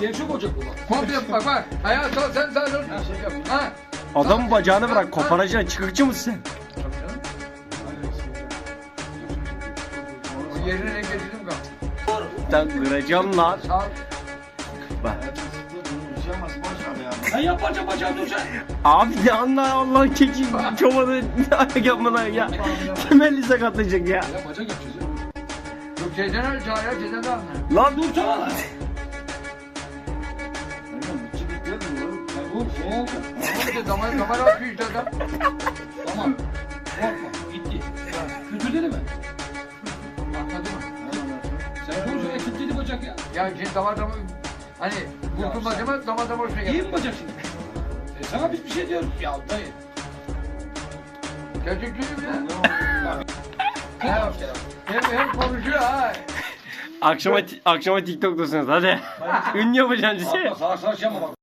Gevşek olacak bu bak. Komple bak bak. Ayağı sağ sen sağ dur. Ha. Adamın bacağını bırak koparacaksın çıkıkçı mısın O yerine ne getirdim kal. sen? Ben kıracağım lan. Sağ. Bak. Sen yaparca bacağım duracak. Abi ne anla Allah keçi çobanı ayak yapmadan ya. Temelli sakatlayacak ya. Ya bacak yapacağız ya. Yok şeyden öyle çağır ya şeyden de anla. Lan dur. Lan. Ne oldu? İşte damar damar atıyor işte adam. Tamam. Korkma. Gitti. Kötü dedi mi? Anladın mı? Sen konuşuyor. Ekip dedi bacak ya. Ya şimdi damar damar hani burkun bacama damar damar İyi geldi. mi bacak şimdi? E sana biz bir şey diyoruz. Ya dayı. Ya. Ne Ya, yapacağız? Hem hem konuşuyor ha. Akşama akşama TikTok'tasınız hadi. Ün yapacaksın size. Sağ sağ şey bak.